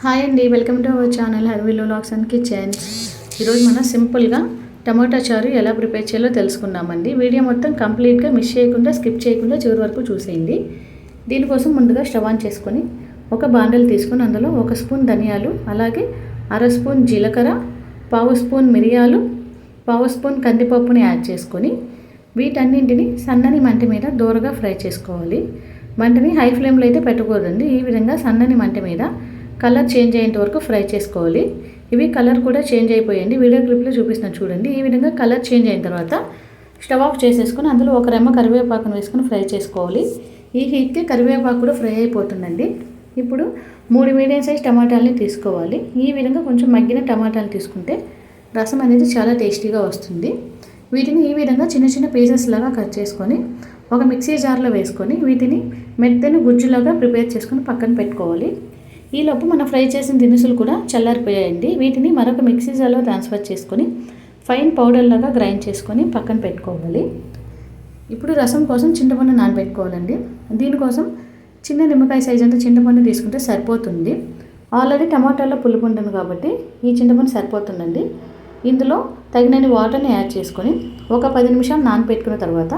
Hi అండి welcome to our channel హర్విలో లాక్స్ అండ్ కిచెన్స్. ఈరోజు మనం సింపుల్గా టమాటా చారు ఎలా ప్రిపేర్ చేయాలో తెలుసుకుందామండి. వీడియో మొత్తం కంప్లీట్గా మిస్ చేయకుండా స్కిప్ చేయకుండా చివరి వరకు చూసేయండి. దీనికోసం ముందుగా స్టవ్ ఆన్ చేసుకొని ఒక బాండలు తీసుకొని అందులో ఒక స్పూన్ ధనియాలు అలాగే అర స్పూన్ జీలకర్ర పావు స్పూన్ మిరియాలు పావు స్పూన్ కందిపప్పుని యాడ్ చేసుకొని వీటన్నింటిని సన్నని మంట మీద దూరగా ఫ్రై చేసుకోవాలి. మంటని హై ఫ్లేమ్లో అయితే పెట్టకూడదండి. ఈ విధంగా సన్నని మంట మీద కలర్ చేంజ్ అయ్యేంత వరకు ఫ్రై చేసుకోవాలి. ఇవి కలర్ కూడా చేంజ్ అయిపోయండి వీడియో క్లిప్లో చూపిస్తున్నాను చూడండి. ఈ విధంగా కలర్ చేంజ్ అయిన తర్వాత స్టవ్ ఆఫ్ చేసేసుకొని అందులో ఒక రెమ్మ కరివేపాకును వేసుకొని ఫ్రై చేసుకోవాలి. ఈ హీట్కి కరివేపాకు కూడా ఫ్రై అయిపోతుందండి. ఇప్పుడు మూడు మీడియం సైజ్ టమాటాలని తీసుకోవాలి. ఈ విధంగా కొంచెం మగ్గిన టమాటాలు తీసుకుంటే రసం అనేది చాలా టేస్టీగా వస్తుంది. వీటిని ఈ విధంగా చిన్న చిన్న పీసెస్ లాగా కట్ చేసుకొని ఒక మిక్సీ జార్లో వేసుకొని వీటిని మెత్తని గుజ్జులాగా ప్రిపేర్ చేసుకొని పక్కన పెట్టుకోవాలి. ఈలోపు మనం ఫ్రై చేసిన దినుసులు కూడా చల్లారిపోయాయండి. వీటిని మరొక మిక్సీ జార్లో ట్రాన్స్ఫర్ చేసుకొని ఫైన్ పౌడర్ లాగా గ్రైండ్ చేసుకొని పక్కన పెట్టుకోవాలి. ఇప్పుడు రసం కోసం చింతపండు నానబెట్టుకోవాలండి. దీనికోసం చిన్న నిమ్మకాయ సైజ్ అంతా చింతపండు తీసుకుంటే సరిపోతుంది. ఆల్రెడీ టమాటాలో పులుపు ఉంటుంది కాబట్టి ఈ చింతపండు సరిపోతుందండి. ఇందులో తగినన్ని వాటర్ని యాడ్ చేసుకొని ఒక పది నిమిషాలు నానబెట్టుకున్న తర్వాత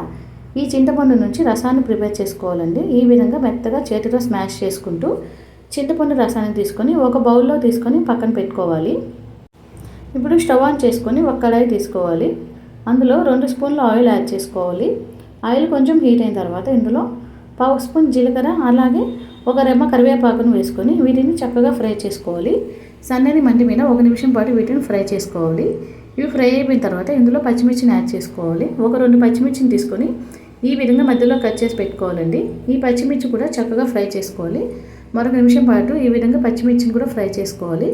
ఈ చింతపండు నుంచి రసాన్ని ప్రిపేర్ చేసుకోవాలండి. ఈ విధంగా మెత్తగా చేతితో స్మాష్ చేసుకుంటూ చింతపండు రసాన్ని తీసుకొని ఒక బౌల్లో తీసుకొని పక్కన పెట్టుకోవాలి. ఇప్పుడు స్టవ్ ఆన్ చేసుకొని ఒక కడాయి తీసుకోవాలి. అందులో రెండు స్పూన్ల ఆయిల్ యాడ్ చేసుకోవాలి. ఆయిల్ కొంచెం హీట్ అయిన తర్వాత ఇందులో పావు స్పూన్ జీలకర్ర అలాగే ఒక రెమ్మ కరివేపాకును వేసుకొని వీటిని చక్కగా ఫ్రై చేసుకోవాలి. సన్నని మండి మీద ఒక నిమిషం పాటు వీటిని ఫ్రై చేసుకోవాలి. ఇవి ఫ్రై అయిపోయిన తర్వాత ఇందులో పచ్చిమిర్చిని యాడ్ చేసుకోవాలి. ఒక రెండు పచ్చిమిర్చిని తీసుకొని ఈ విధంగా మధ్యలో కట్ చేసి పెట్టుకోవాలండి. ఈ పచ్చిమిర్చి కూడా చక్కగా ఫ్రై చేసుకోవాలి. మరొక నిమిషం పాటు ఈ విధంగా పచ్చిమిర్చిని కూడా ఫ్రై చేసుకోవాలి.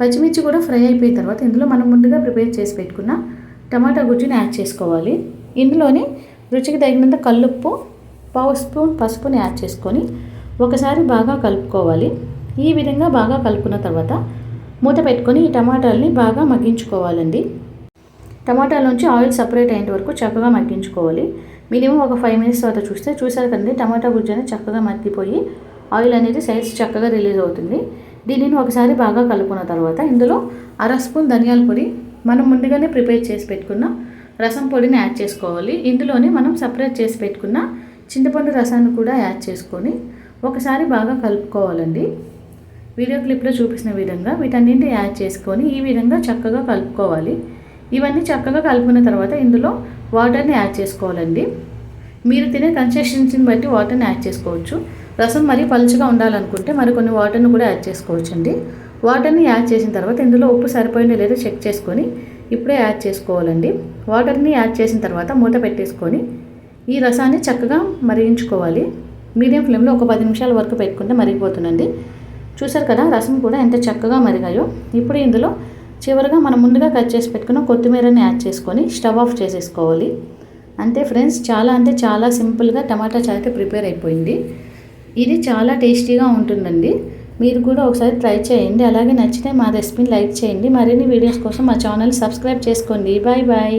పచ్చిమిర్చి కూడా ఫ్రై అయిపోయిన తర్వాత ఇందులో మనం ముందుగా ప్రిపేర్ చేసి పెట్టుకున్న టమాటా గుజ్జుని యాడ్ చేసుకోవాలి. ఇందులోని రుచికి తగినంత కల్లుప్పు పావు స్పూన్ పసుపుని యాడ్ చేసుకొని ఒకసారి బాగా కలుపుకోవాలి. ఈ విధంగా బాగా కలుపుకున్న తర్వాత మూత పెట్టుకొని ఈ టమాటాలని బాగా మగ్గించుకోవాలండి. టమాటాలోంచి ఆయిల్ సపరేట్ అయ్యేంత వరకు చక్కగా మగ్గించుకోవాలి. మినిమం ఒక ఫైవ్ మినిట్స్ తర్వాత చూస్తే చూసారు కదండి టమాటా గుజ్జు అనేది చక్కగా మగ్గిపోయి ఆయిల్ అనేది సైడ్స్ చక్కగా రిలీజ్ అవుతుంది. దీనిని ఒకసారి బాగా కలుపుకున్న తర్వాత ఇందులో అర స్పూన్ ధనియాల పొడి మనం ముందుగానే ప్రిపేర్ చేసి పెట్టుకున్న రసం పొడిని యాడ్ చేసుకోవాలి. ఇందులోనే మనం సపరేట్ చేసి పెట్టుకున్న చింతపండు రసాన్ని కూడా యాడ్ చేసుకొని ఒకసారి బాగా కలుపుకోవాలండి. వీడియో క్లిప్లో చూపిస్తున్న విధంగా వీటన్నింటి యాడ్ చేసుకొని ఈ విధంగా చక్కగా కలుపుకోవాలి. ఇవన్నీ చక్కగా కలుపుకున్న తర్వాత ఇందులో వాటర్ని యాడ్ చేసుకోవాలండి. మీరు తినే కన్సిస్టెన్సీని బట్టి వాటర్ని యాడ్ చేసుకోవచ్చు. రసం మరీ పలుచగా ఉండాలనుకుంటే మరికొన్ని వాటర్ని కూడా యాడ్ చేసుకోవచ్చండి. వాటర్ని యాడ్ చేసిన తర్వాత ఇందులో ఉప్పు సరిపోయిందో లేదో చెక్ చేసుకొని ఇప్పుడే యాడ్ చేసుకోవాలండి. వాటర్ని యాడ్ చేసిన తర్వాత మూత పెట్టేసుకొని ఈ రసాన్ని చక్కగా మరిగించుకోవాలి. మీడియం ఫ్లేమ్లో ఒక పది నిమిషాల వరకు పెట్టుకుంటే మరిగిపోతుందండి. చూసారు కదా రసం కూడా ఎంత చక్కగా మరిగాయో. ఇప్పుడు ఇందులో చివరిగా మనం ముందుగా కట్ చేసి పెట్టుకున్న కొత్తిమీరని యాడ్ చేసుకొని స్టవ్ ఆఫ్ చేసేసుకోవాలి. అంతే ఫ్రెండ్స్ చాలా అంటే చాలా సింపుల్గా టమాటా చాయ్ అయితే ప్రిపేర్ అయిపోయింది. ఇది చాలా టేస్టీగా ఉంటుందండి. మీరు కూడా ఒకసారి ట్రై చేయండి. అలాగే నచ్చితే మా రెసిపీని లైక్ చేయండి. మరిన్ని వీడియోస్ కోసం మా ఛానల్ సబ్స్క్రైబ్ చేసుకోండి. Bye bye.